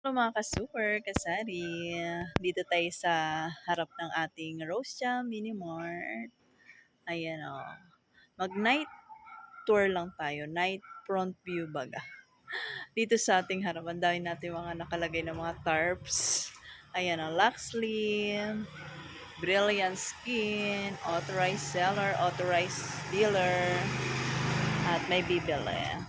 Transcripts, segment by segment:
Hello mga ka-super, kasari. Dito tayo sa harap ng ating Rose Jam Mini Mart. Ayan o. Mag-night tour lang tayo. Night front view baga. Dito sa ating harap, ang dami natin mga nakalagay na mga tarps. Ayan o. Luxlin, Brilliant Skin, Authorized Seller, Authorized Dealer, at may bibili.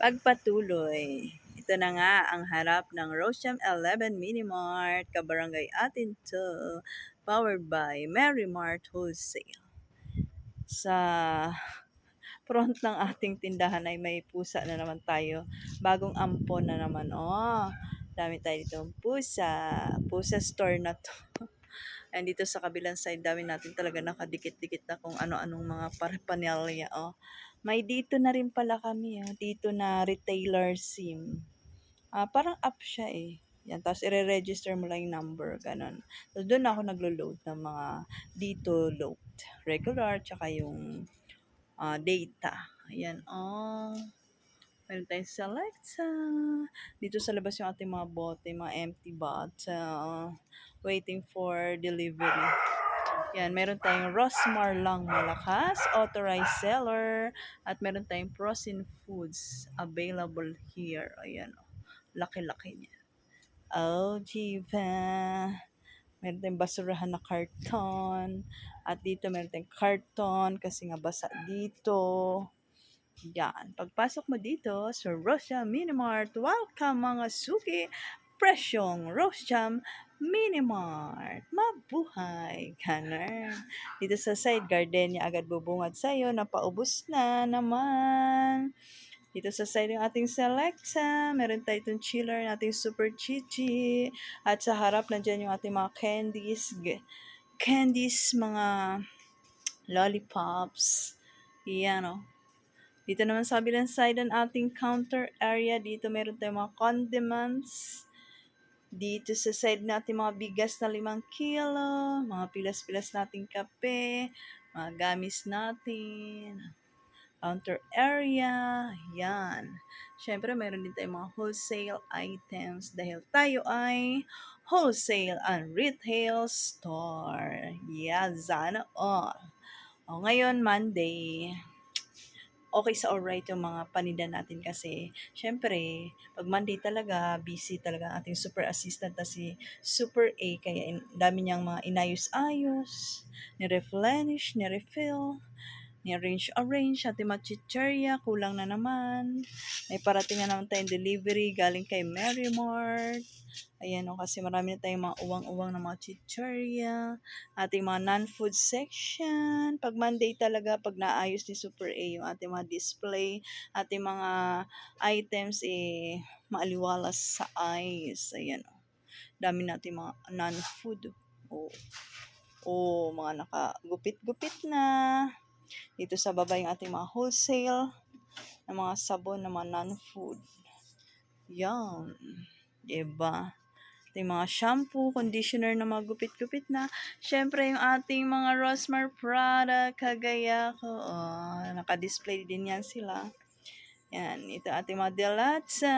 Pagpatuloy. Ito na nga ang harap ng Rosjam 11 Mini Mart, Kabarangay Atin to, powered by Mary Mart Wholesale. Sa front ng ating tindahan ay may pusa na naman tayo. Bagong ampon na naman. Oh, dami tayo dito pusa. Pusa store na to. And dito sa kabilang side, dami natin talaga nakadikit-dikit na kung ano-anong mga paraphernalia. Oh. May dito na rin pala kami. Oh. Dito na retailer SIM. Ah, parang app siya eh. Yan, tapos i-register mo lang yung number, ganun. So, doon ako naglo-load ng mga dito load. Regular, tsaka yung ah, data. Ayan, oh. Meron tayong Selecta. Dito sa labas yung ating mga bote, mga empty bots. ah, waiting for delivery. Yan, meron tayong Rosmar lang malakas, authorized seller, at meron tayong frozen foods available here. Ayan, oh. Laki-laki niya. Oh, Jiva. Meron tayong basurahan na karton. At dito meron tayong karton kasi nga basa dito. Yan. Pagpasok mo dito sa Rosia Minimart, welcome mga suki! Presyong Rosyam Minimart. Mabuhay! Ganun. Dito sa side gardenia agad bubungad sa'yo. Napaubos na naman. Dito sa side yung ating Selecta. Meron tayo itong chiller nating Super Chichi. At sa harap nandiyan yung ating mga candies. Candies, mga lollipops. Yan o. Dito naman sa kabilang side ang ating counter area. Dito meron tayong mga condiments. Dito sa side natin mga bigas na 5 kilo, mga pilas-pilas nating kape, mga gamis natin, counter area, yan. Siyempre, meron din tayong mga wholesale items dahil tayo ay wholesale and retail store. Yeah, sana all. O, ngayon, Monday okay sa alright yung mga paninda natin kasi syempre, pag Monday talaga, busy talaga ang ating super assistant na si Super A kaya in, dami niyang mga inayos-ayos, ni-replenish, ni-refill, ni-arrange-arrange, ating mga chicherya, kulang na naman. May parating na naman tayong delivery galing kay Mary Mart. Ayan o, kasi marami na tayong mga uwang-uwang na mga chicherya. Ating mga non-food section. Pag Monday talaga, pag naayos ni Super A yung ating mga display, ating mga items, eh, maaliwalas sa eyes. Ayan o. Dami natin mga non-food. O, o mga nakagupit-gupit na. Dito sa baba yung ating mga wholesale na mga sabon na mga non-food. Yan. Diba? Yung mga shampoo, conditioner na mga gupit-gupit na. Siyempre, yung ating mga Rosmar product, kagaya ko. Oh, naka-display din yan sila. Yan, ito ating mga Delatsa.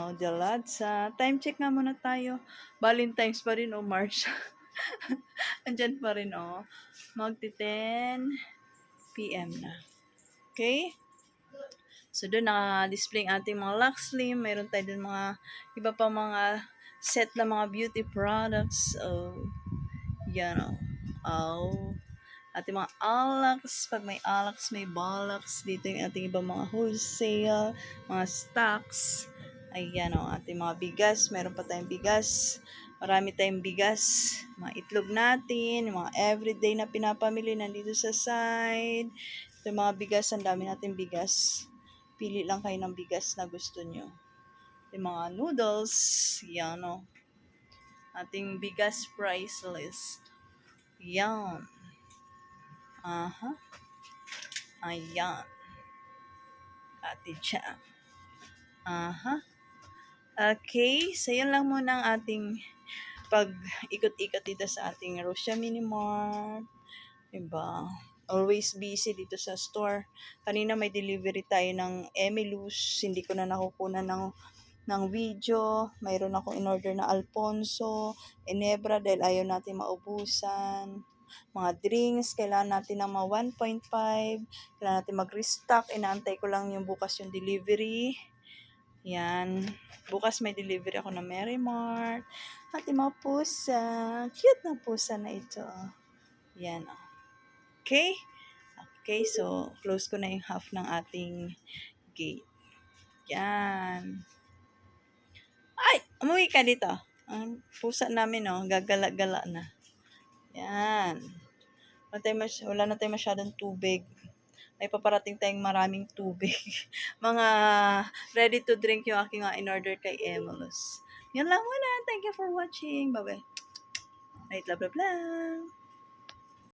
Oh, Delatsa. Time check nga muna tayo. Valentine's pa rin, oh, March. Andyan pa rin, oh. Magti 10 p.m. na. Okay? So, doon naka-display ang ating mga Lux Slim. Mayroon tayo doon mga iba pa mga set na mga beauty products. Oh, yan o. Oh. Ating mga Alax. Pag may Alax, may Balax. Dito yung ating ibang mga wholesale, mga stocks. Ayan o, ating mga bigas. Meron pa tayong bigas. Marami tayong bigas. Mga itlog natin. Mga everyday na pinapamili nandito sa side. Ito mga bigas. Ang dami natin bigas. Pili lang kayo ng bigas na gusto nyo. Yung mga noodles, yan o. Ating bigas price list. Yan. Aha. Ayan. Ate Jam. Aha. Okay, so yan lang muna ang ating pag-ikot-ikot dito sa ating Rosia Mini Mart. Diba? Always busy dito sa store. Kanina may delivery tayo ng Emilus. Hindi ko na nakukunan ng ng video. Mayroon akong in-order na Alfonso, Enebra dahil ayaw natin maubusan. Mga drinks, kailangan natin ng mga 1.5. Kailangan natin mag-restock. Inaantay ko lang yung bukas yung delivery. Yan. Bukas may delivery ako ng Mary Mart. At yung mga pusa. Cute na pusa na ito. Yan. oh. Okay? Okay, so close ko na yung half ng ating gate. Yan. Ay! Umuwi ka dito. Ang pusa namin, oh, gagala-gala na. Yan. Wala, tayo wala na tayong masyadong tubig. May paparating tayong maraming tubig. mga ready to drink yung aking mga in-order kay Emilus. Yun lang muna. Thank you for watching. Bye-bye. Right, blah, blah, blah.